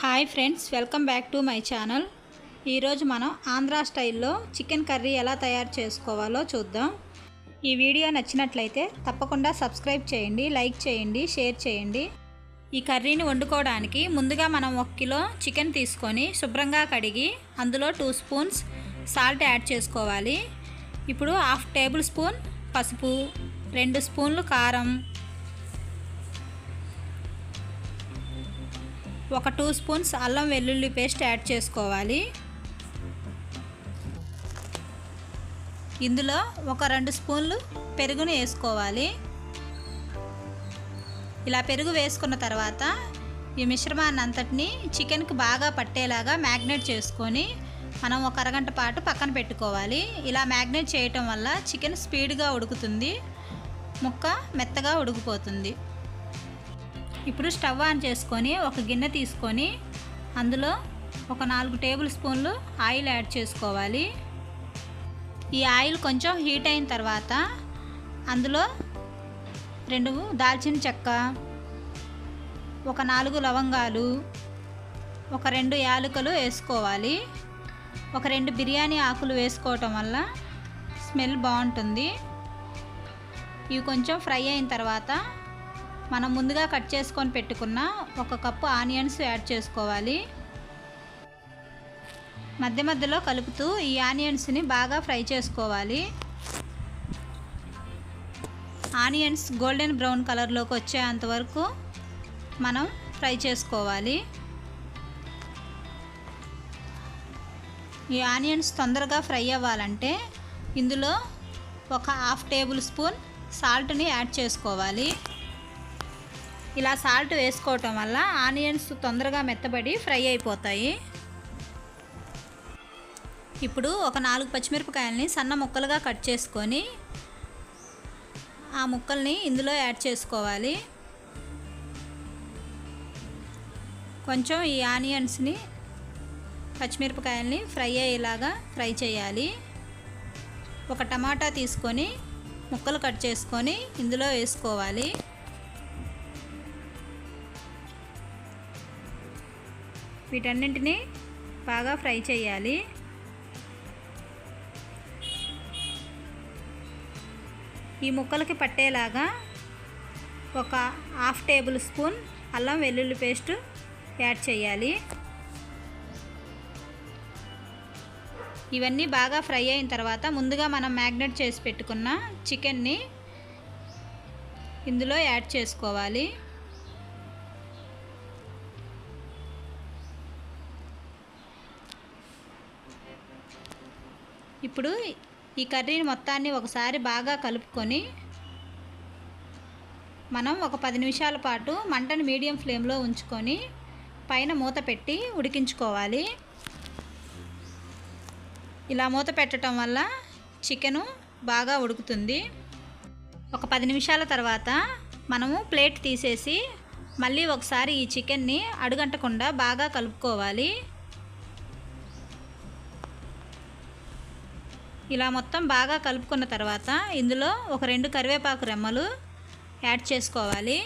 Hi friends welcome back to my channel. ఈరోజు మనం ఆంధ్ర స్టైల్లో చికెన్ కర్రీ ఎలా తయారు చేసుకోవాలో చూద్దాం. ఈ వీడియో నచ్చినట్లయితే తప్పకుండా సబ్స్క్రైబ్ చేయండి లైక్ చేయండి షేర్ చేయండి. ఈ కర్రీని వండుకోవడానికి ముందుగా మనం ఒక కిలో చికెన్ తీసుకొని శుభ్రంగా కడిగి అందులో టూ స్పూన్స్ సాల్ట్ యాడ్ చేసుకోవాలి. ఇప్పుడు హాఫ్ టేబుల్ స్పూన్ పసుపు రెండు స్పూన్లు కారం ఒక టూ స్పూన్స్ అల్లం వెల్లుల్లి పేస్ట్ యాడ్ చేసుకోవాలి. ఇందులో ఒక రెండు స్పూన్లు పెరుగును వేసుకోవాలి. ఇలా పెరుగు వేసుకున్న తర్వాత ఈ మిశ్రమాన్ని అంతటిని చికెన్కి బాగా పట్టేలాగా మ్యాగ్నేట్ చేసుకొని మనం ఒక అరగంట పాటు పక్కన పెట్టుకోవాలి. ఇలా మ్యాగ్నేట్ చేయటం వల్ల చికెన్ స్పీడ్గా ఉడుకుతుంది. ముక్క మెత్తగా ఉడికిపోతుంది. ఇప్పుడు స్టవ్ ఆన్ చేసుకొని ఒక గిన్నె తీసుకొని అందులో ఒక నాలుగు టేబుల్ స్పూన్లు ఆయిల్ యాడ్ చేసుకోవాలి. ఈ ఆయిల్ కొంచెం హీట్ అయిన తర్వాత అందులో రెండు దాల్చిన చెక్క ఒక నాలుగు లవంగాలు ఒక రెండు యాలకులు వేసుకోవాలి. ఒక రెండు బిర్యానీ ఆకులు వేసుకోవటం వల్ల స్మెల్ బాగుంటుంది. ఇవి కొంచెం ఫ్రై అయిన తర్వాత మనం ముందుగా కట్ చేసుకొని పెట్టుకున్న ఒక కప్పు ఆనియన్స్ యాడ్ చేసుకోవాలి. మధ్య మధ్యలో కలుపుతూ ఈ ఆనియన్స్ని బాగా ఫ్రై చేసుకోవాలి. ఆనియన్స్ గోల్డెన్ బ్రౌన్ కలర్లోకి వచ్చేంత వరకు మనం ఫ్రై చేసుకోవాలి. ఈ ఆనియన్స్ తొందరగా ఫ్రై అవ్వాలంటే ఇందులో ఒక హాఫ్ టేబుల్ స్పూన్ సాల్ట్ని యాడ్ చేసుకోవాలి. ఇలా సాల్ట్ వేసుకోవటం వల్ల ఆనియన్స్ తొందరగా మెత్తబడి ఫ్రై అయిపోతాయి. ఇప్పుడు ఒక నాలుగు పచ్చిమిరపకాయలని సన్న ముక్కలుగా కట్ చేసుకొని ఆ ముక్కల్ని ఇందులో యాడ్ చేసుకోవాలి. కొంచెం ఈ ఆనియన్స్ని పచ్చిమిరపకాయల్ని ఫ్రై అయ్యేలాగా ఫ్రై చేయాలి. ఒక టమాటా తీసుకొని ముక్కలు కట్ చేసుకొని ఇందులో వేసుకోవాలి. వీటన్నింటినీ బాగా ఫ్రై చేయాలి. ఈ ముక్కలకి పట్టేలాగా ఒక హాఫ్ టేబుల్ స్పూన్ అల్లం వెల్లుల్లి పేస్ట్ యాడ్ చేయాలి. ఇవన్నీ బాగా ఫ్రై అయిన తర్వాత ముందుగా మనం మ్యాగ్నెట్ చేసి పెట్టుకున్న చికెన్ని ఇందులో యాడ్ చేసుకోవాలి. ఇప్పుడు ఈ కర్రీని మొత్తాన్ని ఒకసారి బాగా కలుపుకొని మనం ఒక పది నిమిషాల పాటు మంటను మీడియం ఫ్లేమ్లో ఉంచుకొని పైన మూత పెట్టి ఉడికించుకోవాలి. ఇలా మూత పెట్టడం వల్ల చికెను బాగా ఉడుకుతుంది. ఒక పది నిమిషాల తర్వాత మనము ప్లేట్ తీసేసి మళ్ళీ ఒకసారి ఈ చికెన్ని అడుగంటకుండా బాగా కలుపుకోవాలి. ఇలా మొత్తం బాగా కలుపుకున్న తర్వాత ఇందులో ఒక రెండు కరివేపాకు రెమ్మలు యాడ్ చేసుకోవాలి.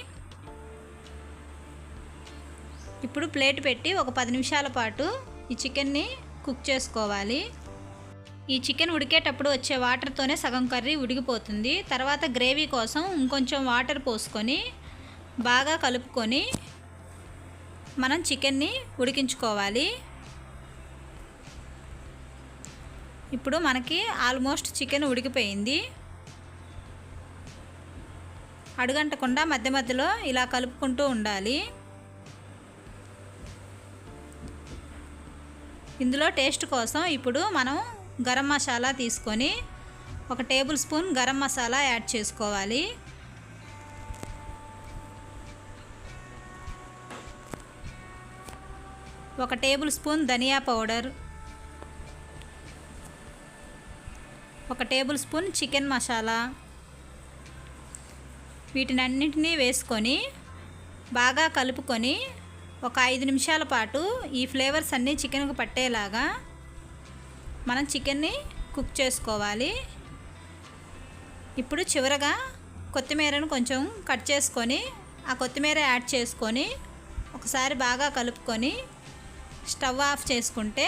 ఇప్పుడు ప్లేట్ పెట్టి ఒక పది నిమిషాల పాటు ఈ చికెన్ని కుక్ చేసుకోవాలి. ఈ చికెన్ ఉడికేటప్పుడు వచ్చే వాటర్తోనే సగం కర్రీ ఉడికిపోతుంది. తర్వాత గ్రేవీ కోసం ఇంకొంచెం వాటర్ పోసుకొని బాగా కలుపుకొని మనం చికెన్ని ఉడికించుకోవాలి. ఇప్పుడు మనకి ఆల్మోస్ట్ చికెన్ ఉడికిపోయింది. అడుగంటకుండా మధ్య మధ్యలో ఇలా కలుపుకుంటూ ఉండాలి. ఇందులో టేస్ట్ కోసం ఇప్పుడు మనం గరం మసాలా తీసుకొని ఒక tablespoon garam masala add చేసుకోవాలి. ఒక టేబుల్ స్పూన్ ధనియా పౌడర్ ఒక టేబుల్ స్పూన్ చికెన్ మసాలా. వీటిని అన్నింటినీ వేసుకొని బాగా కలుపుకొని ఒక ఐదు నిమిషాల పాటు ఈ ఫ్లేవర్స్ అన్నీ చికెన్కి పట్టేలాగా మనం చికెన్ని కుక్ చేసుకోవాలి. ఇప్పుడు చివరగా కొత్తిమీరను కొంచెం కట్ చేసుకొని ఆ కొత్తిమీర యాడ్ చేసుకొని ఒకసారి బాగా కలుపుకొని స్టవ్ ఆఫ్ చేసుకుంటే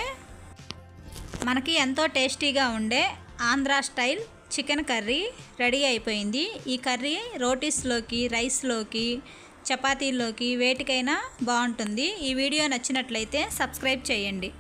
మనకి ఎంతో టేస్టీగా ఉండే Andhra style chicken curry ready అయిపోయింది. ఈ కర్రీ రోటీస్లోకి రైస్లోకి చపాతీల్లోకి వేటికైనా బాగుంటుంది. ఈ వీడియో నచ్చినట్లయితే సబ్స్క్రైబ్ చేయండి.